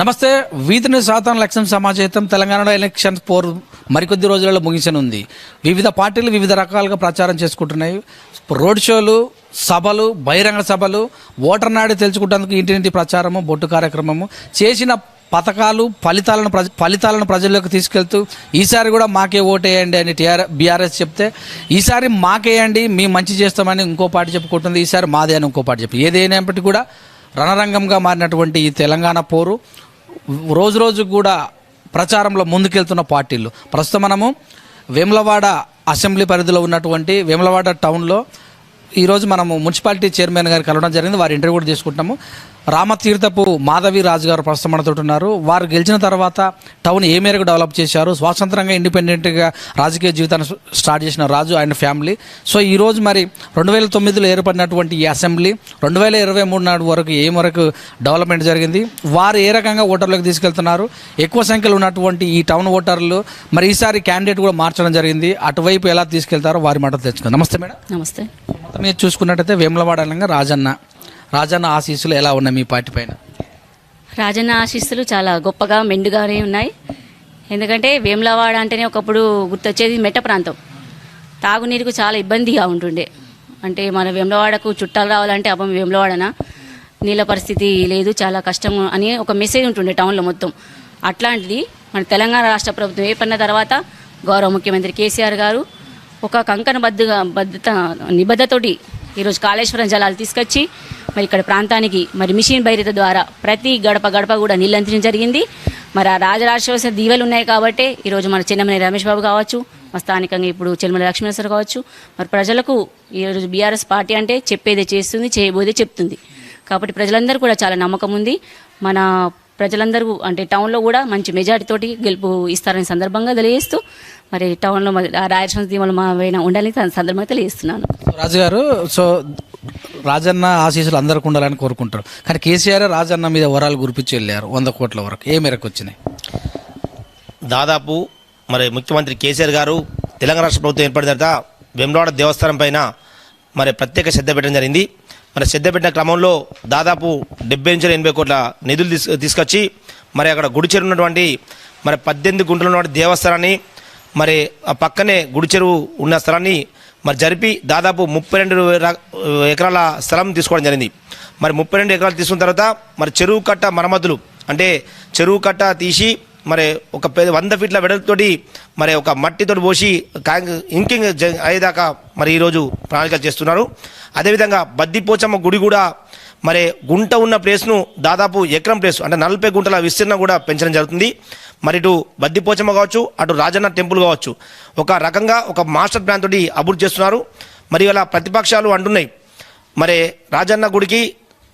నమస్తే వీధిని శాతం లక్ష్యం సమాజేతం తెలంగాణలో ఎలక్షన్ పోర్ మరికొద్ది రోజులలో ముగించనుంది. వివిధ పార్టీలు వివిధ రకాలుగా ప్రచారం చేసుకుంటున్నాయి. రోడ్ షోలు సభలు బహిరంగ సభలు ఓటర్ నాడి తెలుసుకుంటేందుకు ఇంటింటి ప్రచారము బొట్టు కార్యక్రమము చేసిన పథకాలు ఫలితాలను ప్రజ ఫలితాలను ప్రజల్లోకి తీసుకెళ్తూ ఈసారి కూడా మాకే ఓటేయండి అని టీఆర్ బీఆర్ఎస్ చెప్తే ఈసారి మాకేయండి మేము మంచి చేస్తామని ఇంకో పార్టీ చెప్పుకుంటుంది ఈసారి మాదే అని ఇంకో పార్టీ చెప్పి. ఏదైనప్పటికీ కూడా రణరంగంగా మారినటువంటి ఈ తెలంగాణ పోరు రోజు రోజు కూడా ప్రచారంలో ముందుకెళ్తున్న పార్టీలు. ప్రస్తుతం మనము వేములవాడ అసెంబ్లీ పరిధిలో ఉన్నటువంటి వేములవాడ టౌన్లో ఈరోజు మనము మున్సిపాలిటీ చైర్మన్ గారికి కలవడం జరిగింది. వారి ఇంటర్వ్యూ కూడా తీసుకుంటాము రామతీర్థపు మాధవి రాజు గారు ప్రస్తుతం మనతో ఉన్నారు వారు గెలిచిన తర్వాత టౌన్ ఏ మేరకు డెవలప్ చేశారు? స్వాతంత్రంగా ఇండిపెండెంట్గా రాజకీయ జీవితాన్ని స్టార్ట్ చేసిన రాజు ఆయన ఫ్యామిలీ. సో ఈ రోజు మరి రెండు వేల తొమ్మిదిలో ఏర్పడినటువంటి ఈ అసెంబ్లీ రెండు వేల ఇరవై మూడు నాడు వరకు ఏ వరకు డెవలప్మెంట్ జరిగింది? వారు ఏ రకంగా ఓటర్లకు తీసుకెళ్తున్నారు? ఎక్కువ సంఖ్యలో ఉన్నటువంటి ఈ టౌన్ ఓటర్లు మరి ఈసారి క్యాండిడేట్ కూడా మార్చడం జరిగింది. అటువైపు ఎలా తీసుకెళ్తారో వారి మాట తెచ్చుకుందాం నమస్తే మేడం. నమస్తే. మీద చూసుకున్నట్టయితే వేములవాడ రాజన్న. రాజన్న ఆశీస్సులు ఎలా ఉన్నాయి మీ పార్టీ పైన? రాజన్న ఆశీస్సులు చాలా గొప్పగా మెండుగానే ఉన్నాయి. ఎందుకంటే వేములవాడ అంటేనే ఒకప్పుడు గుర్తొచ్చేది మెట్ట ప్రాంతం. తాగునీరుకు చాలా ఇబ్బందిగా ఉంటుండే. అంటే మన వేములవాడకు చుట్టాలు రావాలంటే అబ్బం వేములవాడనా? నీళ్ళ పరిస్థితి లేదు చాలా కష్టం అని ఒక మెసేజ్ ఉంటుండే టౌన్లో మొత్తం. అట్లాంటిది మన తెలంగాణ రాష్ట్ర ప్రభుత్వం ఏర్పడిన తర్వాత గౌరవ ముఖ్యమంత్రి కేసీఆర్ గారు ఒక కంకణ బద్దగా బద్ధత నిబద్ధతోటి ఈరోజు కాళేశ్వరం జలాలు తీసుకొచ్చి మరి ఇక్కడ ప్రాంతానికి మరి మిషన్ భైరత ద్వారా ప్రతి గడప గడప కూడా నీళ్ళు అందించడం జరిగింది. మరి ఆ రాజరాజేశ్వర దీవెలు ఉన్నాయి కాబట్టి ఈరోజు మన చిన్నమని రమేష్ బాబు కావచ్చు మా స్థానికంగా ఇప్పుడు చిలమల లక్ష్మీనరసర్ కావచ్చు. మరి ప్రజలకు ఈరోజు బీఆర్ఎస్ పార్టీ అంటే చెప్పేదే చేస్తుంది చేయబోదే చెప్తుంది. కాబట్టి ప్రజలందరూ కూడా చాలా నమ్మకం ఉంది. మన ప్రజలందరూ అంటే టౌన్లో కూడా మంచి మెజార్టీతోటి గెలుపు ఇస్తారని సందర్భంగా తెలియజేస్తూ మరి టౌన్లో రాయలసీమ దీవులు మా పైన ఉండాలని తన సందర్భంగా తెలియజేస్తున్నాను. సో రాజు గారు సో రాజన్న ఆశీస్సులు అందరికి ఉండాలని కోరుకుంటారు. కానీ కేసీఆర్ రాజన్న మీద వరాలు గురిపించి వెళ్ళారు వంద కోట్ల వరకు. ఏ మేరకు వచ్చినాయి? దాదాపు మరి ముఖ్యమంత్రి కేసీఆర్ గారు తెలంగాణ రాష్ట్ర ప్రభుత్వం ఏర్పడిన తర్వాత వెమ్లవాడ దేవస్థానం పైన మరి ప్రత్యేక శ్రద్ధ పెట్టడం జరిగింది. మరి శ్రద్ధ పెట్టిన క్రమంలో దాదాపు డెబ్బై నుంచి ఎనభై కోట్ల నిధులు తీసు తీసుకొచ్చి మరి అక్కడ గుడి చెరువు ఉన్నటువంటి మరి పద్దెనిమిది గుంటలు ఉన్నటువంటి దేవస్థానాన్ని మరి ఆ పక్కనే గుడి చెరువు ఉన్న స్థలాన్ని మరి జరిపి దాదాపు ముప్పై రెండు ఎకరాల స్థలం తీసుకోవడం జరిగింది. మరి ముప్పై రెండు ఎకరాలు తీసుకున్న తర్వాత మరి చెరువు కట్ట మరమ్మతులు అంటే చెరువు కట్ట తీసి మరి ఒక పెద్ద వంద ఫీట్ల వెడల్తోటి మరి ఒక మట్టితోటి పోసి ఇంకింగ్ అయ్యేదాకా మరి ఈరోజు ప్రణాళికలు చేస్తున్నారు. అదేవిధంగా బద్దిపోచమ్మ గుడి కూడా మరి గుంట ఉన్న ప్లేస్ను దాదాపు ఎకరం ప్లేస్ అంటే నలభై గుంటల విస్తీర్ణం కూడా పెంచడం జరుగుతుంది. మరి ఇటు బద్దిపోచమ్మ కావచ్చు అటు రాజన్న టెంపుల్ కావచ్చు ఒక రకంగా ఒక మాస్టర్ ప్లాన్ తోటి అభివృద్ధి చేస్తున్నారు. మరి ఇలా ప్రతిపక్షాలు అంటున్నాయి. మరి రాజన్న గుడికి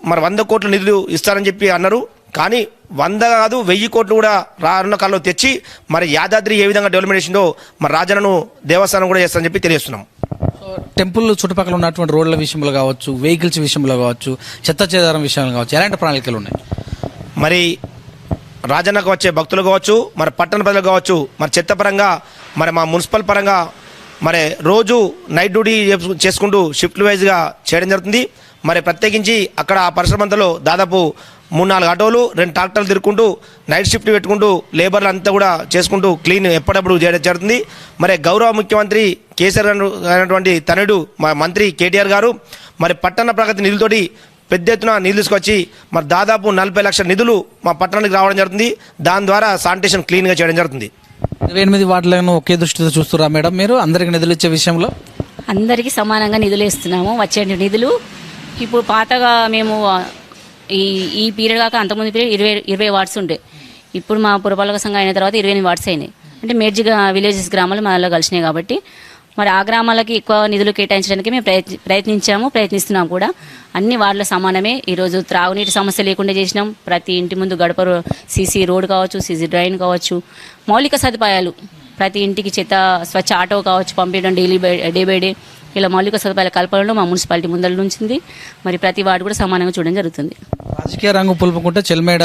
మరి వంద కోట్ల నిధులు ఇస్తారని చెప్పి అన్నారు. కానీ వంద కాదు వెయ్యి కోట్లు కూడా రానున్న కాలంలో తెచ్చి మరి యాదాద్రి ఏ విధంగా డెవలప్మెంట్ చేసిందో మరి రాజన్నను దేవస్థానం కూడా చేస్తారని చెప్పి తెలియజేస్తున్నాం. టెంపుల్ చుట్టుపక్కల ఉన్నటువంటి రోడ్ల విషయంలో కావచ్చు వెహికల్స్ విషయంలో కావచ్చు చెత్త చేదారం విషయంలో కావచ్చు ఎలాంటి ప్రణాళికలు ఉన్నాయి? మరి రాజన్నకు వచ్చే భక్తులు కావచ్చు మరి పట్టణ ప్రజలు కావచ్చు మరి చెత్త పరంగా మరి మా మున్సిపల్ పరంగా మరి రోజు నైట్ డ్యూటీ చేసుకుంటూ షిఫ్ట్ వైజ్గా చేయడం జరుగుతుంది. మరి ప్రత్యేకించి అక్కడ ఆ పరిశ్రమంతలో దాదాపు మూడు నాలుగు ఆటోలు రెండు ట్రాక్టర్లు తిరుక్కుంటూ నైట్ షిఫ్ట్ పెట్టుకుంటూ లేబర్లు అంతా కూడా చేసుకుంటూ క్లీన్ ఎప్పటికప్పుడు చేయడం జరుగుతుంది. మరి గౌరవ ముఖ్యమంత్రి కేసీఆర్ గారు అయినటువంటి తనయుడు మా మంత్రి కేటీఆర్ గారు మరి పట్టణ ప్రగతి నిధులతోటి పెద్ద ఎత్తున నిధులు తీసుకొచ్చి మరి దాదాపు నలభై లక్షల నిధులు మా పట్టణానికి రావడం జరుగుతుంది. దాని ద్వారా శానిటేషన్ క్లీన్గా చేయడం జరుగుతుంది. ఇరవై ఎనిమిది వాటిలను ఒకే దృష్టితో చూస్తురా మేడం? మీరు అందరికి నిధులు ఇచ్చే విషయంలో? అందరికీ సమానంగా నిధులు ఇస్తున్నాము. వచ్చే నిధులు ఇప్పుడు పాతగా మేము ఈ ఈ పీరియడ్ కాక అంతకుముందు పీరియడ్ ఇరవై ఇరవై వార్డ్స్ ఉండే. ఇప్పుడు మా పురపాలక సంఘం అయిన తర్వాత ఇరవై వార్డ్స్ అయినాయి. అంటే మేడ్జిగా విలేజెస్ గ్రామాలు మనలో కలిసినాయి కాబట్టి. మరి ఆ గ్రామాలకి ఎక్కువ నిధులు కేటాయించడానికి మేము ప్రయత్ని ప్రయత్నించాము ప్రయత్నిస్తున్నాం కూడా. అన్ని వార్డుల సమానమే. ఈరోజు త్రాగునీటి సమస్య లేకుండా చేసినాం. ప్రతి ఇంటి ముందు గడప సీసీ రోడ్ కావచ్చు సీసీ డ్రైన్ కావచ్చు. మౌలిక సదుపాయాలు. ప్రతి ఇంటికి చెత్త స్వచ్ఛ ఆటో కావచ్చు పంపించడం daily by day by day. ఇలా మౌలిక సదుపాయాల కల్పనలో మా మున్సిపాలిటీ ముందర నుంచింది. మరి ప్రతి వార్డు కూడా సమానంగా చూడడం జరుగుతుంది. రాజకీయ రంగు పులుపుకుంటే చెల్మేడ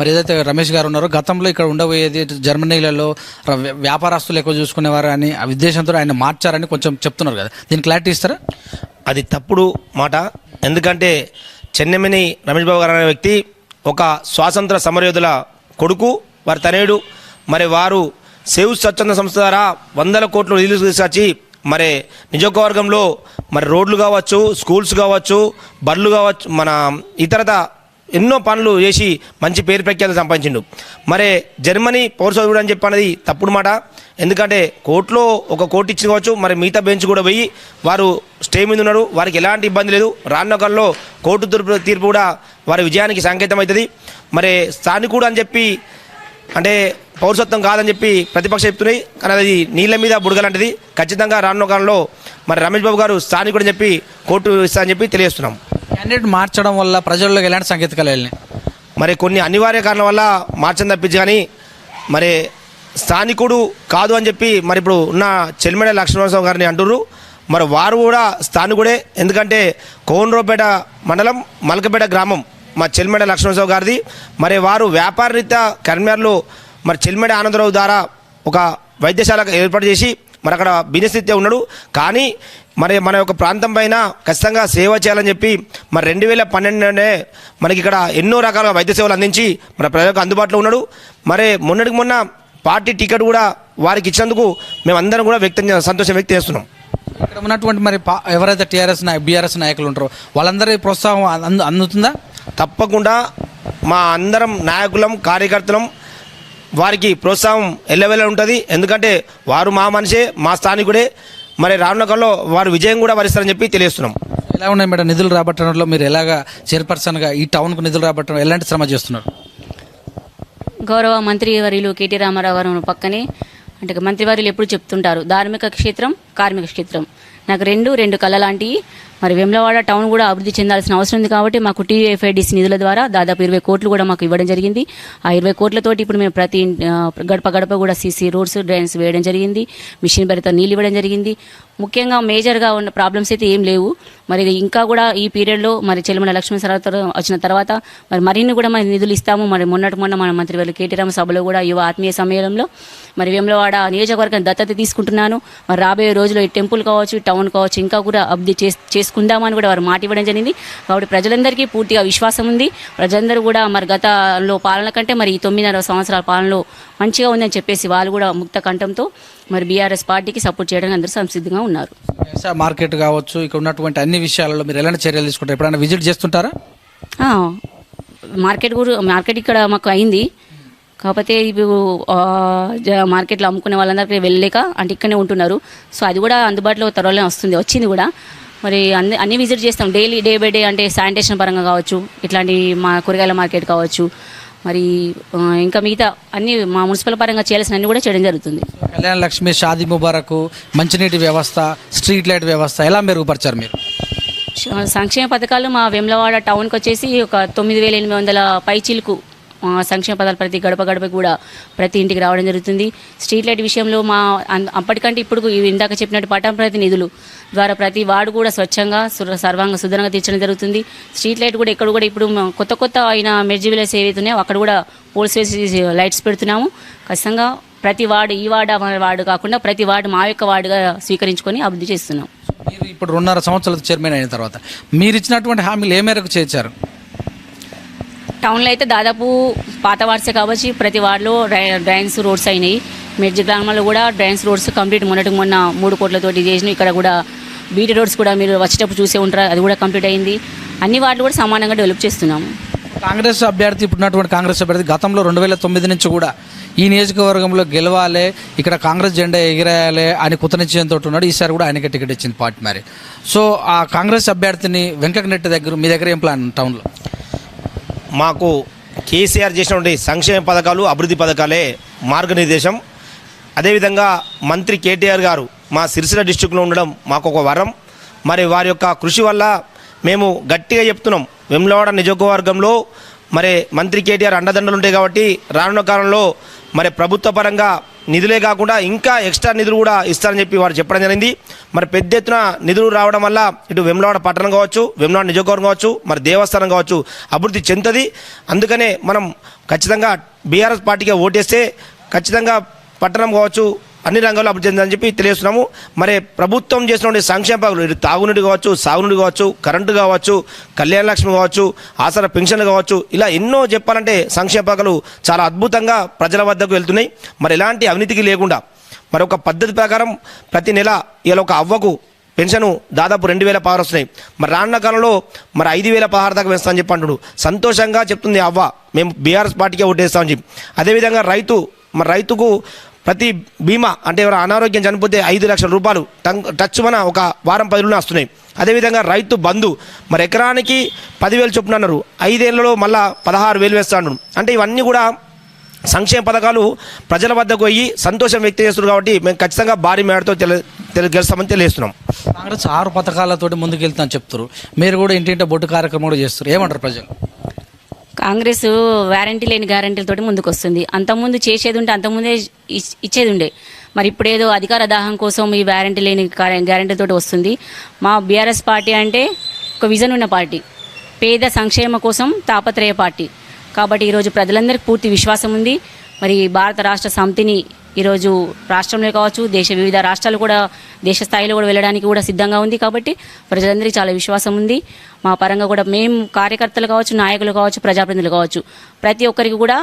మరి ఏదైతే రమేష్ గారు ఉన్నారో గతంలో ఇక్కడ ఉండబోయేది జర్మనీలలో వ్యాపారస్తులు ఎక్కువ చూసుకునేవారు అని ఆ ఉద్దేశంతో ఆయన మార్చారని కొంచెం చెప్తున్నారు కదా. దీనికి క్లారిటీ ఇస్తారా? అది తప్పుడు మాట. ఎందుకంటే చెన్నెమని రమేష్ బాబు గారు అనే వ్యక్తి ఒక స్వాతంత్ర సమరయోధుల కొడుకు వారి తనయుడు మరి వారు సేవ్ స్వచ్ఛంద సంస్థ ద్వారా వందల కోట్లు నిధులు తీసుకొచ్చి మరి నియోజకవర్గంలో మరి రోడ్లు కావచ్చు స్కూల్స్ కావచ్చు బళ్ళు కావచ్చు మన ఇతరత ఎన్నో పనులు చేసి మంచి పేరు ప్రఖ్యాతి సంపాదించిండు. మరి జర్మనీ పౌరసభ్యుడు అని చెప్పన్నది తప్పుడు మాట. ఎందుకంటే కోర్టులో ఒక కోర్టు ఇచ్చి కావచ్చు మరి మిగతా బెంచ్ కూడా పోయి వారు స్టే మీద ఉన్నారు వారికి ఎలాంటి ఇబ్బంది లేదు. రానున్న కోర్టు తీర్పు తీర్పు కూడా వారి విజయానికి సంకేతం అవుతుంది మరి స్థానికుడు అని చెప్పి అంటే పౌరసత్వం కాదని చెప్పి ప్రతిపక్ష చెప్తున్నాయి. కానీ అది నీళ్ళ మీద బుడగలాంటిది ఖచ్చితంగా రానున్న కాలంలో మరి రమేష్ బాబు గారు స్థానికుడు అని చెప్పి కోర్టు ఇస్తా అని చెప్పి తెలియజేస్తున్నాం. క్యాండిడేట్ మార్చడం వల్ల ప్రజల్లోకి ఎలాంటి సంకేతాలు వెళ్ళినాయి? మరి కొన్ని అనివార్య కారణాల వల్ల మార్చని తప్పించి కానీ మరి స్థానికుడు కాదు అని చెప్పి మరి ఇప్పుడు ఉన్న చెల్మెడ లక్ష్మణరావు గారిని అంటున్నారు మరి వారు కూడా స్థానికుడే. ఎందుకంటే కోనరావుపేట మండలం మలకపేట గ్రామం మా చెల్మెడ లక్ష్మణరావు గారిది. మరి వారు వ్యాపార రీత్యా కరీంనగర్లో మరి చెల్మెడ ఆనందరావు ద్వారా ఒక వైద్యశాల ఏర్పాటు చేసి మరి అక్కడ బిజినెస్ రీత్యా ఉన్నాడు. కానీ మరి మన యొక్క ప్రాంతం పైన ఖచ్చితంగా సేవ చేయాలని చెప్పి మరి రెండు వేల పన్నెండులోనే మనకి ఇక్కడ ఎన్నో రకాల వైద్య సేవలు అందించి మన ప్రజలకు అందుబాటులో ఉన్నాడు. మరి మొన్నటికి మొన్న పార్టీ టికెట్ కూడా వారికి ఇచ్చినందుకు మేమందరం కూడా వ్యక్తం సంతోషం వ్యక్తం చేస్తున్నాం. ఇక్కడ ఉన్నటువంటి మరి ఎవరైతే టీఆర్ఎస్ బీఆర్ఎస్ నాయకులు ఉంటారో వాళ్ళందరి ప్రోత్సాహం అందు అందుతుందా? తప్పకుండా మా అందరం నాయకులం కార్యకర్తలం వారికి ప్రోత్సాహం ఎల్లవెల్ల ఉంటుంది. ఎందుకంటే వారు మా మనిషే మా స్థానికుడే. మరి రానున్న కాలంలో వారు విజయం కూడా వరిస్తారని చెప్పి తెలియజేస్తున్నాం. ఎలా ఉన్నాయి మేడం నిధులు రాబట్టడంలో? మీరు ఎలాగా చైర్పర్సన్గా ఈ టౌన్కు నిధులు రాబట్టడం ఎలాంటి శ్రమ చేస్తున్నారు? గౌరవ మంత్రి వర్యులు కేటీ రామారావు గారు పక్కనే అంటే మంత్రివర్యులు ఎప్పుడు చెప్తుంటారు ధార్మిక క్షేత్రం కార్మిక క్షేత్రం. నాకు రెండు రెండు కళ్ళ లాంటివి. మరి వేములవాడ టౌన్ కూడా అభివృద్ధి చెందాల్సిన అవసరం ఉంది కాబట్టి మాకు టీఎఫ్ఐడిసి నిధుల ద్వారా దాదాపు ఇరవై కోట్లు కూడా మాకు ఇవ్వడం జరిగింది. ఆ ఇరవై కోట్లతోటి ఇప్పుడు మేము ప్రతి గడప గడప కూడా సీసీ రోడ్స్ డ్రైన్స్ వేయడం జరిగింది. మిషన్ భరిత నీళ్ళు ఇవ్వడం జరిగింది. ముఖ్యంగా మేజర్గా ఉన్న ప్రాబ్లమ్స్ అయితే ఏం లేవు. మరి ఇంకా కూడా ఈ పీరియడ్లో మరి చెల్లమల లక్ష్మీ సరత వచ్చిన తర్వాత మరి మరిన్ని కూడా మరి నిధులు ఇస్తాము. మరి మొన్నటి మొన్న మన మంత్రి వారు కేటీ సభలో కూడా యువ ఆత్మీయ సమ్మేళనంలో మరి వేములవాడ నియోజకవర్గం దత్తత తీసుకుంటున్నాను. మరి రాబోయే రోజుల్లో ఈ టెంపుల్ కావచ్చు టౌన్ కావచ్చు ఇంకా కూడా అభివృద్ధి చేస్ చేసుకుందామని కూడా వారు మాట ఇవ్వడం జరిగింది. కాబట్టి ప్రజలందరికీ పూర్తిగా విశ్వాసం ఉంది. ప్రజలందరూ కూడా మరి గతంలో పాలన కంటే మరి ఈ తొమ్మిదిన్నర సంవత్సరాల పాలనలో మంచిగా ఉందని చెప్పేసి వాళ్ళు కూడా ముక్త కంఠంతో మరి బీఆర్ఎస్ పార్టీకి సపోర్ట్ చేయడానికి అందరూ సంసిద్ధంగా ఉన్నారు. వ్యవసాయ మార్కెట్ కావచ్చు ఇక్కడ ఉన్నటువంటి అన్ని విషయాలలో మీరు ఎలాంటి చర్యలు తీసుకుంటారు? ఎప్పుడైనా విజిట్ చేస్తుంటారా? మార్కెట్ కూడా మార్కెట్ ఇక్కడ మాకు అయింది. కాకపోతే ఇప్పుడు మార్కెట్లో అమ్ముకునే వాళ్ళందరికీ వెళ్ళలేక అంటే ఇక్కడనే ఉంటున్నారు. సో అది కూడా అందుబాటులో త్వరలో వస్తుంది వచ్చింది కూడా. మరి అన్ని అన్ని విజిట్ చేస్తాం. డైలీ డే బై డే అంటే శానిటేషన్ పరంగా కావచ్చు ఇట్లాంటి మా కూరగాయల మార్కెట్ కావచ్చు మరి ఇంకా మిగతా అన్ని మా మున్సిపల్ పరంగా చేయాల్సిన అన్ని కూడా చేయడం జరుగుతుంది. కళ్యాణ లక్ష్మి షాదీ ముబారక్ మంచినీటి వ్యవస్థ స్ట్రీట్ లైట్ వ్యవస్థ ఎలా మెరుగుపరిచారు మీరు? సంక్షేమ పథకాలు మా వెమ్లవాడ టౌన్కి వచ్చేసి ఒక తొమ్మిది వేల ఎనిమిది వందల పైచీలకు సంక్షేమ పదాలు ప్రతి గడప గడప కూడా ప్రతి ఇంటికి రావడం జరుగుతుంది. స్ట్రీట్ లైట్ విషయంలో మా అప్పటికంటే ఇప్పుడు ఇందాక చెప్పినట్టు పట్టణ ప్రతినిధులు ద్వారా ప్రతి వార్డు కూడా స్వచ్ఛంగా సర్వాంగ సుధరంగా తీర్చడం జరుగుతుంది. స్ట్రీట్ లైట్ కూడా ఇక్కడ కూడా ఇప్పుడు కొత్త కొత్త అయిన మెర్జీ ఏవైతున్నాయో ఉన్నాయో అక్కడ కూడా పోల్స్ వేసి లైట్స్ పెడుతున్నాము. ఖచ్చితంగా ప్రతి వార్డు ఈ వార్డు వార్డు కాకుండా ప్రతి వార్డు మా యొక్క వార్డుగా స్వీకరించుకొని అభివృద్ధి చేస్తున్నాం. మీరు ఇప్పుడు రెండున్నర సంవత్సరాల చైర్మన్ అయిన తర్వాత మీరు ఇచ్చినటువంటి హామీలు ఏ మేరకు చేర్చారు? టౌన్లో అయితే దాదాపు పాత వార్డ్సే కావచ్చు ప్రతి వార్డులో డ్రైన్స్ రోడ్స్ అయినాయి. మెడ్జి గ్రామంలో కూడా డ్రైన్స్ రోడ్స్ కంప్లీట్ మొన్నటికి మొన్న మూడు కోట్లతోటి చేసినాయి. ఇక్కడ కూడా బీటీ రోడ్స్ కూడా మీరు వచ్చేటప్పుడు చూసే ఉంటారు. అది కూడా కంప్లీట్ అయింది. అన్ని వార్డులు కూడా సమానంగా డెవలప్ చేస్తున్నాము. కాంగ్రెస్ అభ్యర్థి ఇప్పుడు ఉన్నటువంటి కాంగ్రెస్ అభ్యర్థి గతంలో రెండు వేల తొమ్మిది నుంచి కూడా ఈ నియోజకవర్గంలో గెలవాలి ఇక్కడ కాంగ్రెస్ జెండా ఎగిరేయాలి అని కుతనిశ్చయంతో ఉన్నాడు. ఈసారి కూడా ఆయనకి టికెట్ ఇచ్చింది పార్టీ మరి. సో ఆ కాంగ్రెస్ అభ్యర్థిని వెంకటరెడ్డి దగ్గర మీ దగ్గర ఏం ప్లాన్ టౌన్లో? మాకు కేసీఆర్ చేసినటువంటి సంక్షేమ పథకాలు అభివృద్ధి పథకాలే మార్గనిర్దేశం. అదేవిధంగా మంత్రి కేటీఆర్ గారు మా సిరిసిల్ల డిస్టిక్లో ఉండడం మాకు ఒక వరం. మరి వారి యొక్క కృషి వల్ల మేము గట్టిగా చెప్తున్నాం. వెమ్లవాడ నియోజకవర్గంలో మరి మంత్రి కేటీఆర్ అండదండలు ఉంటాయి కాబట్టి రానున్న కాలంలో మరి ప్రభుత్వ పరంగా నిధులే కాకుండా ఇంకా ఎక్స్ట్రా నిధులు కూడా ఇస్తారని చెప్పి వారు చెప్పడం జరిగింది. మరి పెద్ద ఎత్తున నిధులు రావడం వల్ల ఇటు వెమ్లవాడ పట్టణం కావచ్చు వెమ్లవాడ నియోజకవర్గం కావచ్చు మరి దేవస్థానం కావచ్చు అభివృద్ధి చెందుతుంది. అందుకనే మనం ఖచ్చితంగా బీఆర్ఎస్ పార్టీగా ఓటేస్తే ఖచ్చితంగా పట్టణం కావచ్చు అన్ని రంగాల్లో అభివృద్ధి చెందని చెప్పి తెలియజేస్తున్నాము. మరి ప్రభుత్వం చేసినటువంటి సంక్షేమ పథకాలు ఇది తాగునీటి కావచ్చు సాగునీటి కావచ్చు కరెంటు కావచ్చు కళ్యాణ లక్ష్మి కావచ్చు ఆసర పెన్షన్లు కావచ్చు ఇలా ఎన్నో చెప్పాలంటే సంక్షేమ పథకాలు చాలా అద్భుతంగా ప్రజల వద్దకు వెళ్తున్నాయి. మరి ఎలాంటి అవినీతికి లేకుండా మరి ఒక పద్ధతి ప్రకారం ప్రతి నెల ఇలా ఒక అవ్వకు పెన్షన్ దాదాపు రెండు వేల పదహారు వస్తున్నాయి. మరి రానున్న కాలంలో మరి ఐదు వేల పదహారు దాకా వేస్తామని చెప్పి అంటుడు. సంతోషంగా చెప్తుంది అవ్వ మేము బీఆర్ఎస్ పార్టీకే ఓటేస్తామని చెప్పి. అదేవిధంగా రైతు మరి రైతుకు ప్రతి బీమా అంటే ఎవరు అనారోగ్యం చనిపోతే ఐదు లక్షల రూపాయలు టచ్ మన ఒక వారం పది రోజులు వస్తున్నాయి. అదేవిధంగా రైతు బంధు మరి ఎకరానికి పదివేలు చొప్పున అన్నారు. ఐదేళ్ళలో మళ్ళా పదహారు వేలు వేస్తా అన్నారు అంటే ఇవన్నీ కూడా సంక్షేమ పథకాలు ప్రజల వద్దకు పోయి సంతోషం వ్యక్తం చేస్తున్నారు కాబట్టి మేము ఖచ్చితంగా భారీ మేడతో తెలి- గెలుస్తామని తెలియజేస్తున్నాం. కాంగ్రెస్ ఆరు పథకాలతోటి ముందుకు వెళ్తామని చెప్తారు మీరు కూడా ఇంటింటి బొట్టు కార్యక్రమం కూడా చేస్తారు ఏమంటారు ప్రజలు? కాంగ్రెస్ వారంటీ లేని గ్యారంటీలతోటి ముందుకు వస్తుంది అంతకుముందు చేసేది ఉంటే అంతకుముందే ఇచ్- ఇచ్చేది ఉండే. మరి ఇప్పుడేదో అధికార దాహం కోసం ఈ వ్యారంటీ లేని గ్యారంటీలతోటి వస్తుంది. మా బీఆర్ఎస్ పార్టీ అంటే ఒక విజన్ ఉన్న పార్టీ. పేద సంక్షేమ కోసం తాపత్రయ పార్టీ. కాబట్టి ఈరోజు ప్రజలందరికీ పూర్తి విశ్వాసం ఉంది. మరి భారత రాష్ట్ర సమితిని ఈరోజు రాష్ట్రంలో కావచ్చు దేశ వివిధ రాష్ట్రాలు కూడా దేశ స్థాయిలో కూడా వెళ్ళడానికి కూడా సిద్ధంగా ఉంది కాబట్టి ప్రజలందరికీ చాలా విశ్వాసం ఉంది. మా పరంగా కూడా మేము కార్యకర్తలు కావచ్చు నాయకులు కావచ్చు ప్రజాప్రతినిధులు కావచ్చు ప్రతి ఒక్కరికి కూడా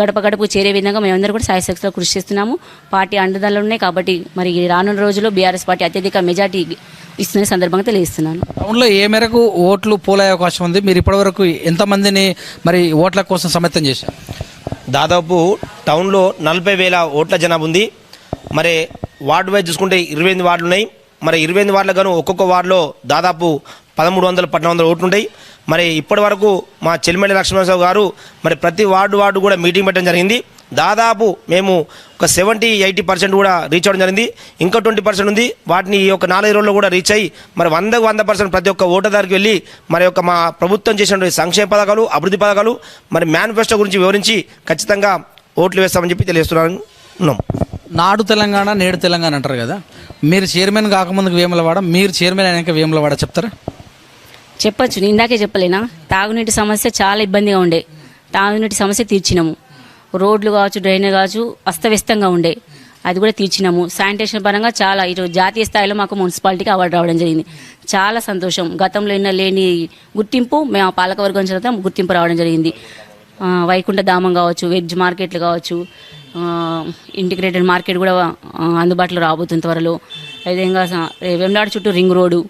గడప గడపకు చేరే విధంగా మేమందరూ కూడా సాయశక్తిలో కృషి చేస్తున్నాము. పార్టీ అండదండలు ఉన్నాయి కాబట్టి మరి రానున్న రోజుల్లో బీఆర్ఎస్ పార్టీ అత్యధిక మెజార్టీ ఇస్తున్న సందర్భంగా తెలియజేస్తున్నాను. టౌన్లో ఏ మేరకు ఓట్లు పోలే అవకాశం ఉంది? మీరు ఇప్పటివరకు ఎంతమందిని మరి ఓట్ల కోసం సమితం చేశారు? దాదాపు టౌన్లో నలభై వేల ఓట్ల జనాభా ఉంది. మరి వార్డు వైజ్ చూసుకుంటే ఇరవై ఎనిమిది వార్డులు ఉన్నాయి మరి ఇరవై ఎనిమిది వార్డులు గాను ఒక్కొక్క వార్డులో దాదాపు పదమూడు వందల పద్నాలుగు వందల ఓట్లు ఉంటాయి మరి ఇప్పటి వరకు మా చెలిమెల్లి లక్ష్మణరావు గారు మరి ప్రతి వార్డు వార్డు కూడా మీటింగ్ పెట్టడం జరిగింది. దాదాపు మేము ఒక సెవెంటీ ఎయిటీ పర్సెంట్ కూడా రీచ్ అవ్వడం జరిగింది. ఇంకా ట్వంటీ పర్సెంట్ ఉంది. వాటిని ఈ యొక్క నాలుగు రోజుల్లో కూడా రీచ్ అయ్యి మరి వందకు వంద పర్సెంట్ ప్రతి ఒక్క ఓటర్దారికి వెళ్ళి మరి యొక్క మా ప్రభుత్వం చేసినటువంటి సంక్షేమ పథకాలు అభివృద్ధి పథకాలు మరి మేనిఫెస్టో గురించి వివరించి ఖచ్చితంగా ఓట్లు వేస్తామని చెప్పి తెలియజేస్తున్నాను. ఉన్నాం నాడు తెలంగాణ నేడు తెలంగాణ అంటారు కదా. మీరు చైర్మన్ కాకముందుకు వేములవాడ మీరు చైర్మన్ అయినాక వేములవాడ చెప్తారా? చెప్పచ్చు. నేను ఇందాకే చెప్పలేనా? తాగునీటి సమస్య చాలా ఇబ్బందిగా ఉండే. తాగునీటి సమస్య తీర్చినాము. రోడ్లు కావచ్చు డ్రైనేజ్ కావచ్చు అస్తవ్యస్తంగా ఉండే. అది కూడా తీర్చినాము. శానిటేషన్ పరంగా చాలా ఈరోజు జాతీయ స్థాయిలో మాకు మున్సిపాలిటీకి అవార్డు రావడం జరిగింది. చాలా సంతోషం. గతంలో ఉన్న లేని గుర్తింపు మేము ఆ పాలకవర్గం చేత గుర్తింపు రావడం జరిగింది. వైకుంఠ ధామం కావచ్చు వెజ్ మార్కెట్లు కావచ్చు ఇంటిగ్రేటెడ్ మార్కెట్ కూడా అందుబాటులో రాబోతుంది త్వరలో. అదేవిధంగా స- వెమ్లాడ చుట్టూ రింగ్ రోడ్డు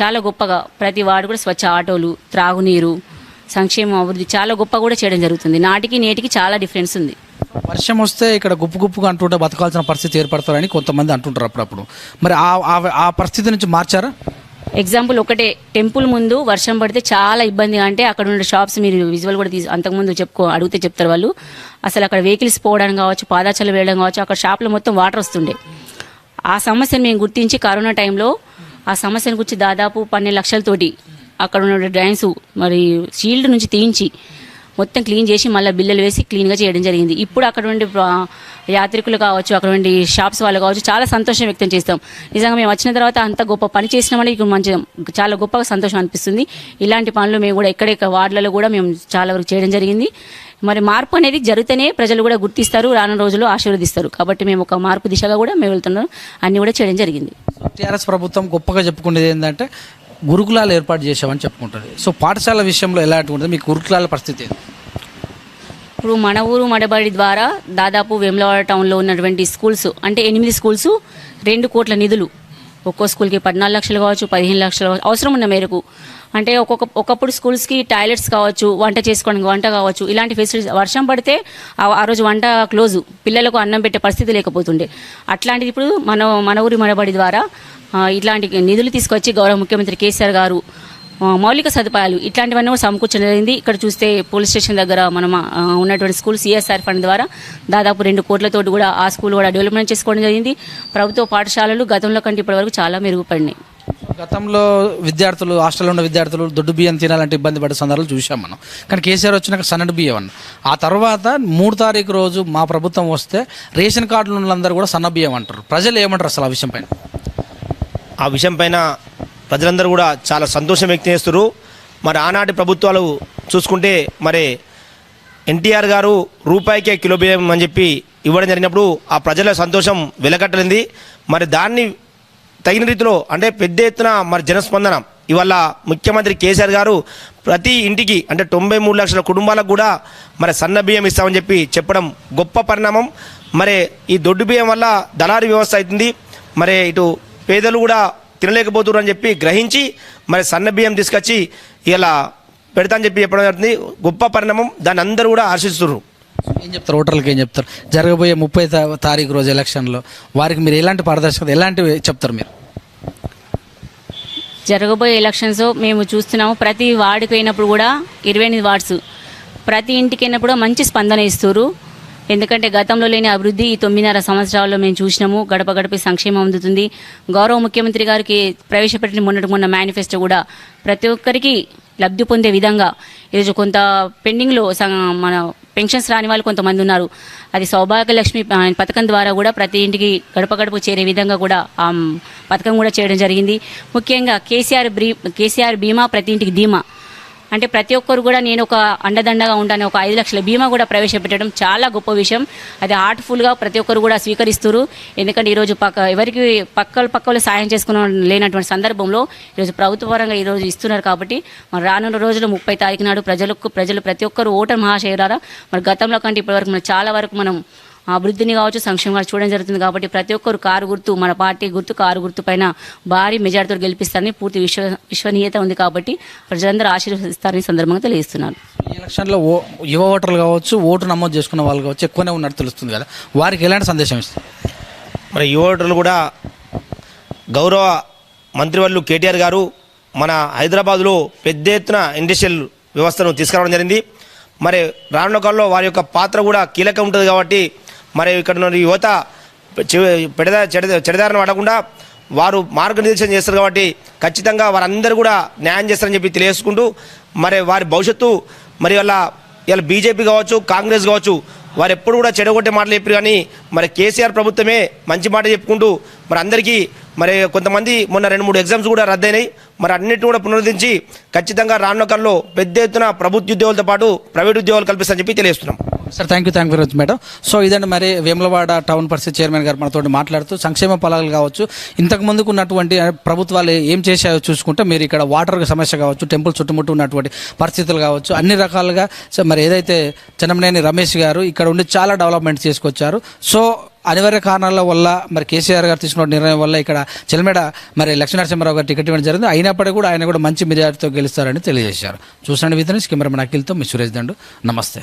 చాలా గొప్పగా ప్రతి వాడు కూడా స్వచ్ఛ ఆటోలు త్రాగునీరు సంక్షేమ అభివృద్ధి చాలా గొప్ప కూడా చేయడం జరుగుతుంది. నాటికి నేటికి చాలా డిఫరెన్స్ ఉంది. వర్షం వస్తే ఇక్కడ గుప్పు గుప్పుగా అంటుంటే బతకాల్సిన పరిస్థితి ఏర్పడతారని కొంతమంది అంటుంటారు అప్పుడప్పుడు. మరి ఆ పరిస్థితి నుంచి మార్చారా? ఎగ్జాంపుల్ ఒకటే టెంపుల్ ముందు వర్షం పడితే చాలా ఇబ్బందిగా అంటే అక్కడ ఉన్న షాప్స్ మీరు విజువల్ కూడా తీసి అంతకుముందు చెప్పుకో అడిగితే చెప్తారు వాళ్ళు. అసలు అక్కడ వెహికల్స్ పోవడానికి కావచ్చు పాదాచాలు వేయడం కావచ్చు అక్కడ షాప్లో మొత్తం వాటర్ వస్తుండే. ఆ సమస్యను మేము గుర్తించి కరోనా టైంలో ఆ సమస్యను గురించి దాదాపు పన్నెండు లక్షలతోటి అక్కడ ఉన్న డ్రైన్స్ మరి షీల్డ్ నుంచి తీయించి మొత్తం క్లీన్ చేసి మళ్ళీ బిల్లలు వేసి క్లీన్గా చేయడం జరిగింది. ఇప్పుడు అక్కడ నుండి యాత్రికులు కావచ్చు అక్కడ నుండి షాప్స్ వాళ్ళు కావచ్చు చాలా సంతోషం వ్యక్తం చేస్తాం. నిజంగా మేము వచ్చిన తర్వాత అంత గొప్ప పని చేసినామని ఇక్కడ మంచి చాలా గొప్పగా సంతోషం అనిపిస్తుంది. ఇలాంటి పనులు మేము కూడా ఎక్కడెక్కడ వార్డులలో కూడా మేము చాలా వరకు చేయడం జరిగింది. మరి మార్పు అనేది జరిగితేనే ప్రజలు కూడా గుర్తిస్తారు రానున్న రోజుల్లో ఆశీర్వదిస్తారు. కాబట్టి మేము ఒక మార్పు దిశగా కూడా మేము వెళ్తున్నాం. అన్ని కూడా చేయడం జరిగింది. టీఆర్ఎస్ ప్రభుత్వం గొప్పగా చెప్పుకునేది ఏంటంటే గురుకులాలు ఏర్పాటు చేసామని చెప్పుకుంటుంది సో పాఠశాల విషయంలో ఎలాంటి ఉంటుంది మీ గురుకులాల పరిస్థితి? ఇప్పుడు మన ఊరు మడబడి ద్వారా దాదాపు వేములవాడ టౌన్లో ఉన్నటువంటి స్కూల్స్ అంటే ఎనిమిది స్కూల్స్ రెండు కోట్ల నిధులు ఒక్కో స్కూల్కి పద్నాలుగు లక్షలు కావచ్చు పదిహేను లక్షలు కావచ్చు అవసరం ఉన్న మేరకు. అంటే ఒక్కొక్క ఒకప్పుడు స్కూల్స్కి టాయిలెట్స్ కావచ్చు వంట చేసుకోవడానికి వంట కావచ్చు ఇలాంటి ఫెసిలిటీస్ వర్షం పడితే ఆ రోజు వంట క్లోజు. పిల్లలకు అన్నం పెట్టే పరిస్థితి లేకపోతుండే. అట్లాంటిది ఇప్పుడు మన మన ఊరి మడబడి ద్వారా ఇట్లాంటి నిధులు తీసుకొచ్చి గౌరవ ముఖ్యమంత్రి కేసీఆర్ గారు మౌలిక సదుపాయాలు ఇట్లాంటివన్నీ కూడా సమకూర్చడం జరిగింది. ఇక్కడ చూస్తే పోలీస్ స్టేషన్ దగ్గర మనం ఉన్నటువంటి స్కూల్ సిఎస్ఆర్ ఫండ్ ద్వారా దాదాపు రెండు కోట్లతోటి కూడా ఆ స్కూల్ కూడా డెవలప్మెంట్ చేసుకోవడం జరిగింది. ప్రభుత్వ పాఠశాలలు గతంలో కంటే ఇప్పటివరకు చాలా మెరుగుపడినాయి. గతంలో విద్యార్థులు హాస్టల్లో ఉన్న విద్యార్థులు దొడ్డు బియ్యం తినాలంటే ఇబ్బంది పడే సందర్భాలు చూసాం మనం. కానీ కేసీఆర్ వచ్చినాక సన్నటి బియ్యం అన్న. ఆ తర్వాత మూడు తారీఖు రోజు మా ప్రభుత్వం వస్తే రేషన్ కార్డులు ఉన్న వాళ్ళందరూ కూడా సన్న బియ్యం అంటారు. ప్రజలు ఏమంటారు అసలు ఆ విషయం పైన? ఆ విషయం పైన ప్రజలందరూ కూడా చాలా సంతోషం వ్యక్తం చేస్తున్నారు. మరి ఆనాటి ప్రభుత్వాలు చూసుకుంటే మరి ఎన్టీఆర్ గారు రూపాయికే కిలో బియ్యం అని చెప్పి ఇవ్వడం జరిగినప్పుడు ఆ ప్రజల సంతోషం వెలకట్టలింది. మరి దాన్ని తగిన రీతిలో అంటే పెద్ద ఎత్తున మరి జనస్పందన ఇవాళ ముఖ్యమంత్రి కేసీఆర్ గారు ప్రతి ఇంటికి అంటే తొంభై మూడు లక్షల కుటుంబాలకు కూడా మరి సన్న బియ్యం ఇస్తామని చెప్పి చెప్పడం గొప్ప పరిణామం. మరి ఈ దొడ్డు బియ్యం వల్ల దళారీ వ్యవస్థ అవుతుంది. మరి ఇటు పేదలు కూడా తినలేకపోతున్నారు అని చెప్పి గ్రహించి మరి సన్న బియ్యం తీసుకొచ్చి ఇలా పెడతా అని చెప్పి చెప్పడం జరుగుతుంది. గొప్ప పరిణామం. దాన్ని అందరూ కూడా హర్షిస్తున్నారు ఏం చెప్తారు? ఓటర్లకు ఏం చెప్తారు? జరగబోయే ముప్పై తారీఖు రోజు ఎలక్షన్లో వారికి మీరు ఎలాంటి పారదర్శకత ఎలాంటివి చెప్తారు మీరు? జరగబోయే ఎలక్షన్స్ మేము చూస్తున్నాము. ప్రతి వార్డుకి పోయినప్పుడు కూడా ఇరవై ఎనిమిది వార్డ్స్. ప్రతి ఇంటికి వెళ్ళినప్పుడు మంచి స్పందన ఇస్తారు ఎందుకంటే గతంలో లేని అభివృద్ధి ఈ తొమ్మిదిన్నర సంవత్సరాల్లో మేము చూసినాము. గడప గడప సంక్షేమం అందుతుంది. గౌరవ ముఖ్యమంత్రి గారికి ప్రవేశపెట్టిన మొన్నటి మొన్న మేనిఫెస్టో కూడా ప్రతి ఒక్కరికి లబ్ధి పొందే విధంగా ఈరోజు కొంత పెండింగ్లో మన పెన్షన్స్ రాని వాళ్ళు కొంతమంది ఉన్నారు. అది సౌభాగ్యలక్ష్మి పథకం ద్వారా కూడా ప్రతి ఇంటికి గడప గడప చేరే విధంగా కూడా ఆ పథకం కూడా చేయడం జరిగింది. ముఖ్యంగా కేసీఆర్ బ్రీ కేసీఆర్ బీమా ప్రతి ఇంటికి ధీమా. అంటే ప్రతి ఒక్కరు కూడా నేను ఒక అండదండగా ఉండని ఒక ఐదు లక్షల బీమా కూడా ప్రవేశపెట్టడం చాలా గొప్ప విషయం. అది హార్ట్ఫుల్గా ప్రతి ఒక్కరు కూడా స్వీకరిస్తారు. ఎందుకంటే ఈరోజు పక్క ఎవరికి పక్కల పక్కలు సాయం చేసుకున్న లేనటువంటి సందర్భంలో ఈరోజు ప్రభుత్వ పరంగా ఈరోజు ఇస్తున్నారు కాబట్టి మరి రానున్న రోజులు ముప్పై తారీఖు నాడు ప్రజలకు ప్రజలు ప్రతి ఒక్కరు ఓటర్ మహాశయరారా మరి గతంలో కంటే ఇప్పటివరకు మనం చాలా వరకు మనం అభివృద్ధిని కావచ్చు సంక్షేమం కావచ్చు చూడడం జరుగుతుంది. కాబట్టి ప్రతి ఒక్కరు కారు గుర్తు మన పార్టీ గుర్తు కారు గుర్తు పైన భారీ మెజార్టీతో గెలిపిస్తారని పూర్తి విశ్వ విశ్వనీయత ఉంది కాబట్టి ప్రజలందరూ ఆశీర్వదిస్తారని సందర్భంగా తెలియజేస్తున్నాను ఈ ఎలక్షన్లో ఓ యువ ఓటర్లు కావచ్చు ఓటు నమోదు చేసుకున్న వాళ్ళు కావచ్చు ఎక్కువనే ఉన్నట్టు తెలుస్తుంది కదా. వారికి ఎలాంటి సందేశం ఇస్తారు? మరి యువ ఓటర్లు కూడా గౌరవ మంత్రివర్యులు కేటీఆర్ గారు మన హైదరాబాద్లో పెద్ద ఎత్తున ఇండస్ట్రియల్ వ్యవస్థను తీసుకురావడం జరిగింది. మరి రానున్న కాలంలో వారి యొక్క పాత్ర కూడా కీలకం ఉంటుంది కాబట్టి మరి ఇక్కడ యువత చె- పెడద చెడ చెడదారిన పడకుండా వారు మార్గనిర్దేశం చేస్తారు కాబట్టి ఖచ్చితంగా వారందరూ కూడా న్యాయం చేస్తారని చెప్పి తెలియజేసుకుంటూ మరి వారి భవిష్యత్తు మరి వాళ్ళ ఇలా బీజేపీ కావచ్చు కాంగ్రెస్ కావచ్చు వారు ఎప్పుడు కూడా చెడగొట్టే మాటలు చెప్పారు కానీ మరి కేసీఆర్ ప్రభుత్వమే మంచి మాట చెప్పుకుంటూ మరి అందరికీ మరి కొంతమంది మొన్న రెండు మూడు ఎగ్జామ్స్ కూడా రద్దయినాయి. మరి అన్నిటిని కూడా పునరుద్ధరించి ఖచ్చితంగా రానున్న కాలంలో పెద్ద ఎత్తున ప్రభుత్వ ఉద్యోగులతో పాటు ప్రైవేట్ ఉద్యోగాలు కల్పిస్తారని చెప్పి తెలియజేస్తున్నాం. Sir thank you thank you very much madam so ఇదండి మరి వేములవాడ టౌన్ పరిషత్ చైర్మన్ గారు మనతో మాట్లాడుతూ సంక్షేమ ఫలాలు కావచ్చు ఇంతకు ముందుకు ఉన్నటువంటి ప్రభుత్వాలు ఏం చేశాయో చూసుకుంటే మీరు ఇక్కడ వాటర్ సమస్య కావచ్చు టెంపుల్ చుట్టుముట్టు ఉన్నటువంటి పరిస్థితులు కావచ్చు అన్ని రకాలుగా సో మరి ఏదైతే చెన్నమనేని రమేష్ గారు ఇక్కడ ఉండి చాలా డెవలప్మెంట్ చేసుకొచ్చారు. సో అనివార్య కారణాల వల్ల మరి కేసీఆర్ గారు తీసుకున్న నిర్ణయం వల్ల ఇక్కడ చిలమెడ మరి లక్ష్మీనరసింహారావు గారు టికెట్ ఇవ్వడం జరిగింది. అయినప్పటికీ కూడా ఆయన కూడా మంచి మెజార్టీతో గెలుస్తారని తెలియజేశారు. చూసండి విధంగా కెమెరామెన్ అఖిల్తో మీ సురేష్ దండు. నమస్తే.